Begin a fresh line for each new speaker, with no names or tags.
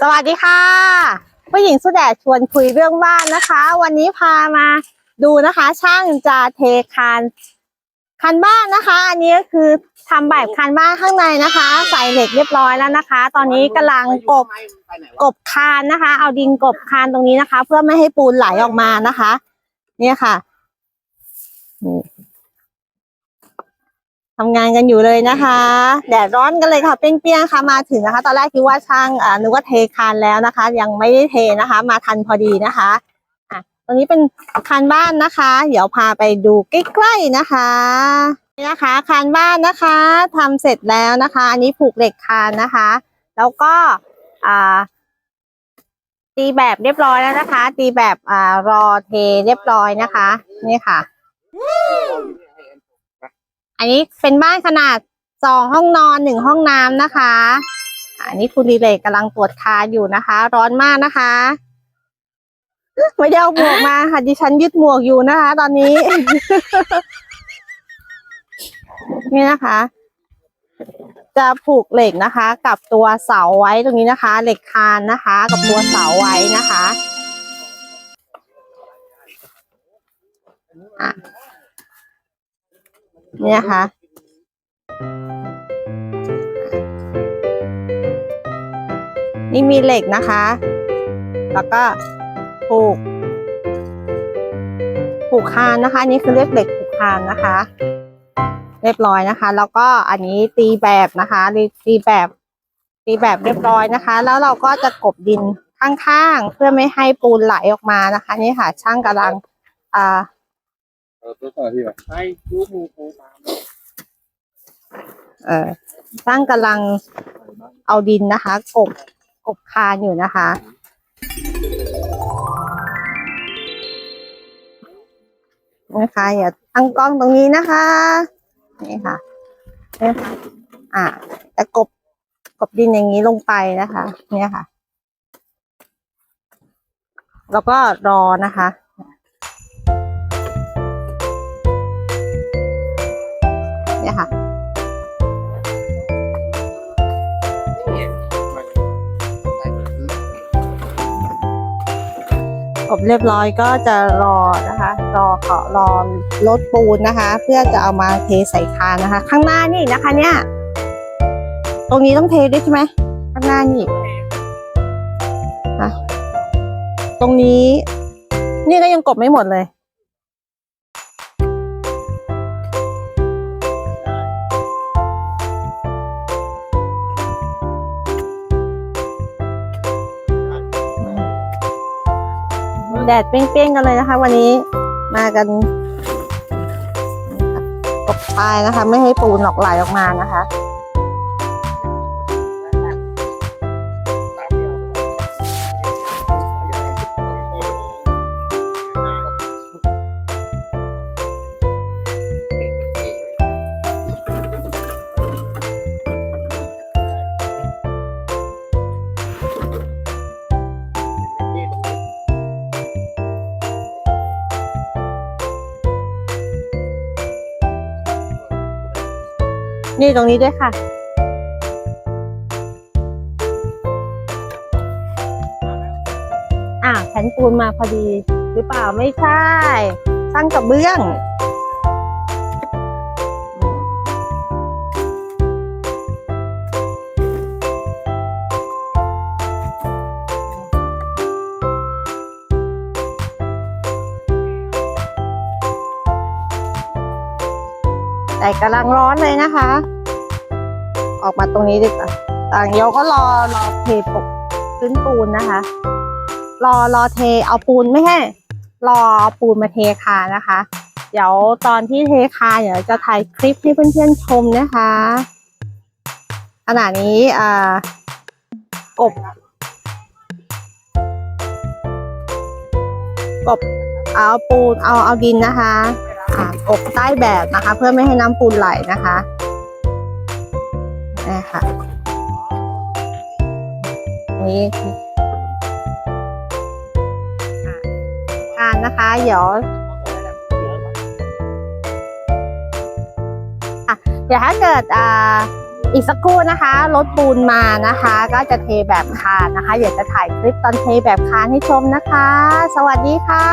สวัสดีค่ะ ผู้หญิงสุดแดดชวนคุยเรื่องบ้านนะคะ วันนี้พามาดูนะคะ ช่างจะเทคานคันบ้านนะคะ อันนี้ก็คือทำแบบคันบ้านข้างในนะคะ ใส่เหล็กเรียบร้อยแล้วนะคะ ตอนนี้กำลังกบกบคานนะคะ เอาดินกบคานตรงนี้นะคะ เพื่อไม่ให้ปูนไหลออกมานะคะ เนี่ยค่ะนี่ ทำงานกันอยู่เลยนะคะ แดดร้อนกันเลยค่ะเปรี้ยงๆค่ะมาถึงนะคะ ตอนแรกคิดว่าช่างอ่านึกว่าเทคานแล้วนะคะ ยังไม่ได้เทนะคะ มาทันพอดีนะคะอะตรงนี้เป็นคานบ้านนะคะ เดี๋ยวพาไปดูใกล้ๆนะคะนี่นะคะคานบ้านนะคะทำเสร็จแล้วนะคะ อันนี้ผูกเหล็กคานนะคะ แล้วก็อ่าตีแบบเรียบร้อยแล้วนะคะ ตีแบบอ่ารอเทเรียบร้อยนะคะ นี่ค่ะ อันนี้เป็นบ้านขนาดสองห้องนอนหนึ่งห้องน้ำนะคะ อันนี้คุณดีเลกกำลังตรวจคาอยู่นะคะ ร้อนมากนะคะ ไม่ได้เอาหมวกมาค่ะดิฉันยึดหมวกอยู่นะคะ ตอนนี้ นี่นะคะ จะผูกเหล็กนะคะ กับตัวเสาไว้ตรงนี้นะคะ เหล็กคานนะคะ กับตัวเสาไว้นะคะ อะ นี่นะคะ นี่มีเหล็กนะคะ แล้วก็ผูก ผูกคานนะคะ อันนี้คือเรียกเหล็กผูกคานนะคะ เรียบร้อยนะคะ แล้วก็อันนี้ตีแบบนะคะตีแบบตีแบบเรียบร้อยนะคะ แล้วเราก็จะกบดินข้างๆ เพื่อไม่ให้ปูนไหลออกมานะคะ นี่ค่ะช่างกำลังอ่า
เออตัวต่อที่แบบให้ลูมูปูตาม
เออช่างกำลังเอาดินนะคะ กบกบคานอยู่นะคะ นะคะอย่าตั้งกล้องตรงนี้นะคะ นี่ค่ะนี่ค่ะอ่าแต่กบกบดินอย่างนี้ลงไปนะคะ เนี่ยค่ะ แล้วก็รอนะคะ ค่ะกบเรียบร้อยก็จะรอนะคะ รอเกาะรอรถปูนนะคะ เพื่อจะเอามาเทใส่คานนะคะ ข้างหน้านี่นะคะเนี่ย ตรงนี้ต้องเทด้วยใช่ไหมข้างหน้านี่ตรงนี้ นี่ก็ยังกบไม่หมดเลย แดดเปรี้ยงๆกันเลยนะคะ วันนี้มากันตกปลายนะคะ ไม่ให้ปูนหลอกไหลออกมานะคะ นี่ตรงนี้ด้วยค่ะ อ่าแผ่นปูนมาพอดีหรือเปล่าไม่ใช่ สร้างกับเบื้อง กำลังร้อนเลยนะคะ ออกมาตรงนี้ดีกว่าต่างเดียวก็รอรอเทปกพื้นปูนนะคะ รอรอเทเอาปูนไม่ให้รอเอาปูนมาเทคานะคะ เดี๋ยวตอนที่เทคาเดี๋ยวจะถ่ายคลิปให้เพื่อนๆชมนะคะขณะนี้อ่ากบกบเอาปูนเอาเอาดินนะคะ อ่ากบใต้แบบนะคะ เพื่อไม่ให้น้ำปูนไหลนะคะนี่ค่ะ นี่คารนะคะเดี๋ยวอะเดี๋ยวถ้าเกิดอ่าอีกสักครู่นะคะรถปูนมานะคะ ก็จะเทแบบคานนะคะเดี๋ยวจะถ่ายคลิปตอนเทแบบคานให้ชมนะคะ สวัสดีค่ะ